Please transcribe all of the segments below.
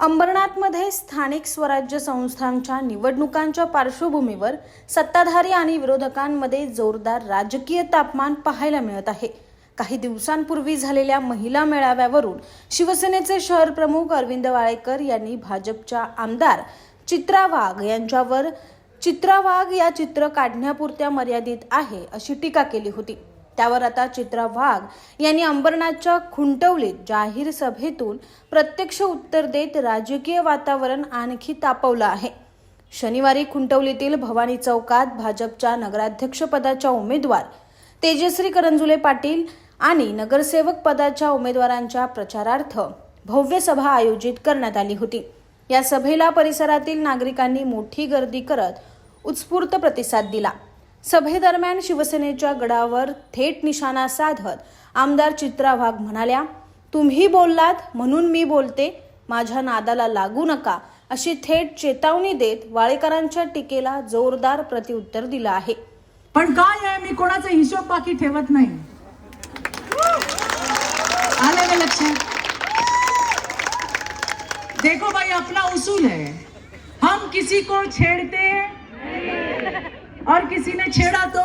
अंबरनाथमध्ये स्थानिक स्वराज्य संस्थांच्या निवडणुकांच्या पार्श्वभूमीवर सत्ताधारी आणि विरोधकांमध्ये जोरदार राजकीय तापमान पाहायला मिळत आहे. काही दिवसांपूर्वी झालेल्या महिला मेळाव्यावरून शिवसेनेचे शहर प्रमुख अरविंद वाळेकर यांनी भाजपच्या आमदार चित्रा वाघ यांच्यावर चित्रा वाघ या चित्र काढण्यापुरत्या मर्यादित आहे अशी टीका केली होती. त्यावर आता चित्रा वाघ यांनी अंबरनाथच्या खुंटवलीत जाहीर सभेतून प्रत्यक्ष उत्तर देत राजकीय वातावरण आणखी तापवलं आहे. शनिवारी खुंटवलीतील भवानी चौकात भाजपच्या नगराध्यक्षपदाच्या उमेदवार तेजश्री करंजुले पाटील आणि नगरसेवक पदाच्या उमेदवारांच्या प्रचारार्थ भव्य सभा आयोजित करण्यात आली होती. या सभेला परिसरातील नागरिकांनी मोठी गर्दी करत उत्स्फूर्त प्रतिसाद दिला. सभेदरम्यान शिवसेनेच्या गडावर थेट निशाणा साधत आमदार चित्रा वाघ म्हणाल्या तुम्ही बोललात म्हणून मी बोलते. माझ्या नादाला लागू नका. अशी थेट चेतावणी देत वाळेकरांच्या टीकेला जोरदार प्रत्युत्तर दिलं आहे. पण काय आहे? मी कोणाचा हिशोब बाकी ठेवत नाही. आलं का लक्षात देखो भाई अपना उसूल है। हम किसी को छेड़ते और किसी ने छेडा तो?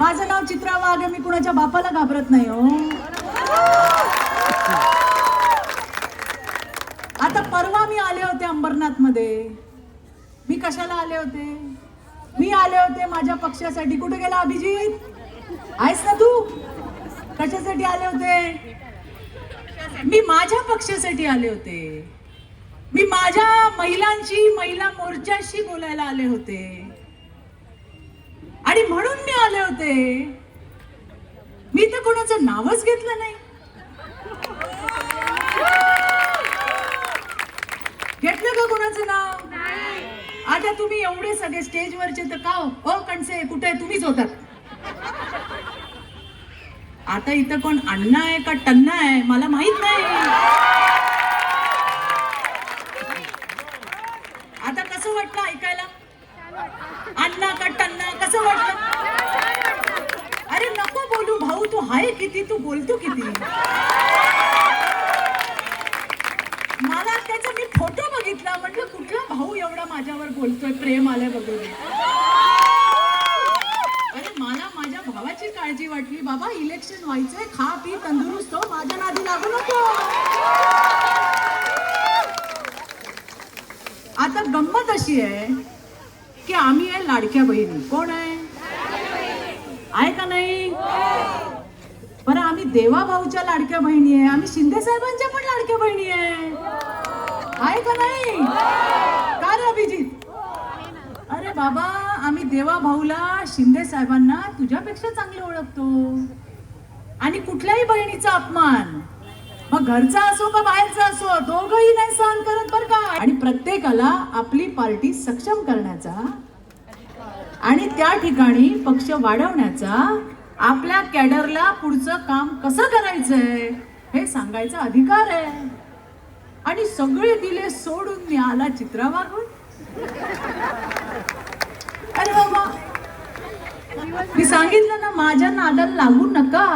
माझं नाव चित्रा वाघ मी कुणाच्या बापाला घाबरत नाही हो. आता परवा मी आले होते अंबरनाथमध्ये मी कशाला आले होते? मी आले होते माझ्या पक्षासाठी. कुठे गेला अभिजित? आहेस ना तू? कशासाठी आले होते? मी माझ्या पक्षासाठी आले होते. मी माझ्या महिलांची महिला मोर्चाशी बोलायला आले होते. आणि म्हणून मी आले होते. मी तर कोणाचं नावच घेतलं नाही. घेतलं का कोणाचं नाव? आता तुम्ही एवढे सगळे स्टेजवरचे तर का हो ओ कणसे कुठे तुम्हीच होतात. आता इथं कोण अण्णा आहे का टन्ना आहे? मला माहीत नाही आता कसं वाटलं ऐकायला अण्णा का टन्ना कसं वाटलं? अरे नको बोलू भाऊ तू हाय किती तू बोलतो किती? मला त्याचा मी फोटो बघितला म्हटलं कुठला भाऊ एवढा माझ्यावर बोलतोय प्रेम आल्या बघून? अरे मला माझ्या भावाची काळजी वाटली. बाबा इलेक्शन व्हायचंय खा पी तंदुरुस्त हो माझ्या नादी लागू नको. आता गंमत अशी आहे आम्ही आहे लाडक्या बहिणी. कोण आहे? आहे का नाही? बरं आम्ही देवा भाऊच्या लाडक्या बहिणी आहे. आम्ही शिंदे साहेबांच्या पण लाडक्या बहिणी आहे. आहे का नाही? का रे अभिजित? अरे बाबा आम्ही देवा भाऊला शिंदे साहेबांना तुझ्यापेक्षा चांगले ओळखतो. आणि कुठल्याही बहिणीचा अपमान मग घरचा असो का बाहेरचा असो दोघही नाही सहन करत बर का? आणि प्रत्येकाला आपली पार्टी सक्षम करण्याचा आणि त्या ठिकाणी पक्ष वाढवण्याचा आपल्या कॅडरला पुढचं काम कसं करायचंय हे सांगायचा अधिकार आहे. आणि सगळे दिले सोडून मी आला चित्रा मागून अरे बाबा मी सांगितलं ना माझ्या नादाला लागू नका.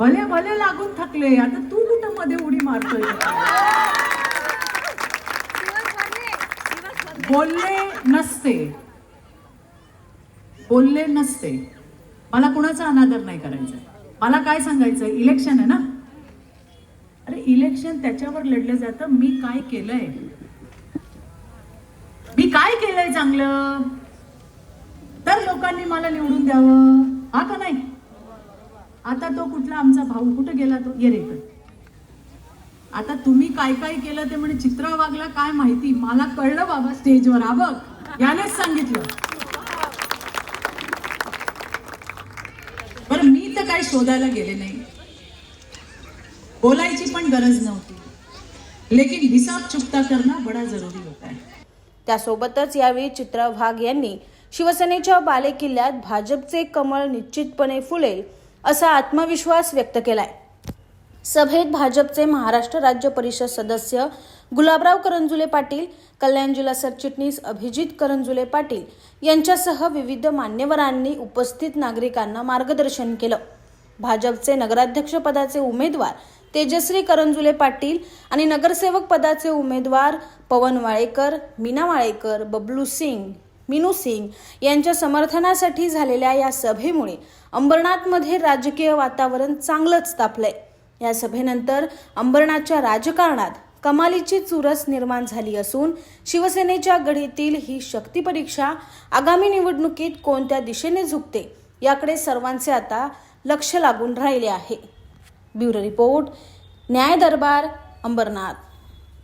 भले भले लागून थकले. आता तू कुठं मध्ये उडी मारतोय? बोलले नसते. बोलले नसते. मला कुणाचा अनादर नाही करायचा. मला काय सांगायचं? इलेक्शन आहे ना? अरे इलेक्शन त्याच्यावर लढलं जातं. मी काय केलंय? मी काय केलंय चांगलं? तर लोकांनी मला निवडून द्यावं. हा का नाही? आता तो कुठला आमचा भाऊ कुठे गेला तो? ये रे आता तुम्ही काय काय केलं ते म्हणे चित्र वागला काय माहिती? मला कळलं बाबा स्टेजवर. हा बघ. यानेच सांगितलं बरं मी तर काय शोधायला गेले नाही. बोलायची पण गरज नव्हती. लेकिन हिसाब चुकता करणं बडा जरुरी होता है त्यासोबतच यावेळी चित्रा वाघ यांनी शिवसेनेच्या बालेकिल्ल्यात भाजपचे कमळ निश्चितपणे फुलेल असा आत्मविश्वास व्यक्त केलाय. सभेत भाजपचे महाराष्ट्र राज्य परिषद सदस्य गुलाबराव करंजुले पाटील कल्याण जिल्हा सरचिटणीस अभिजित करंजुले पाटील यांच्यासह विविध मान्यवरांनी उपस्थित नागरिकांना मार्गदर्शन केलं. भाजपचे नगराध्यक्षपदाचे उमेदवार तेजश्री करंजुले पाटील आणि नगरसेवक पदाचे उमेदवार पवन वाळेकर मीना वाळेकर बबलू सिंग मिनू सिंग यांच्या समर्थनासाठी झालेल्या या सभेमुळे अंबरनाथमध्ये राजकीय वातावरण चांगलंच तापलंय. या सभेनंतर अंबरनाथच्या राजकारणात कमालीची चुरस निर्माण झाली असून शिवसेनेच्या गढीतील ही शक्ती परीक्षा आगामी निवडणुकीत कोणत्या दिशेने झुकते याकडे सर्वांचे आता लक्ष लागून राहिले आहे. ब्युरो रिपोर्ट न्याय दरबार अंबरनाथ.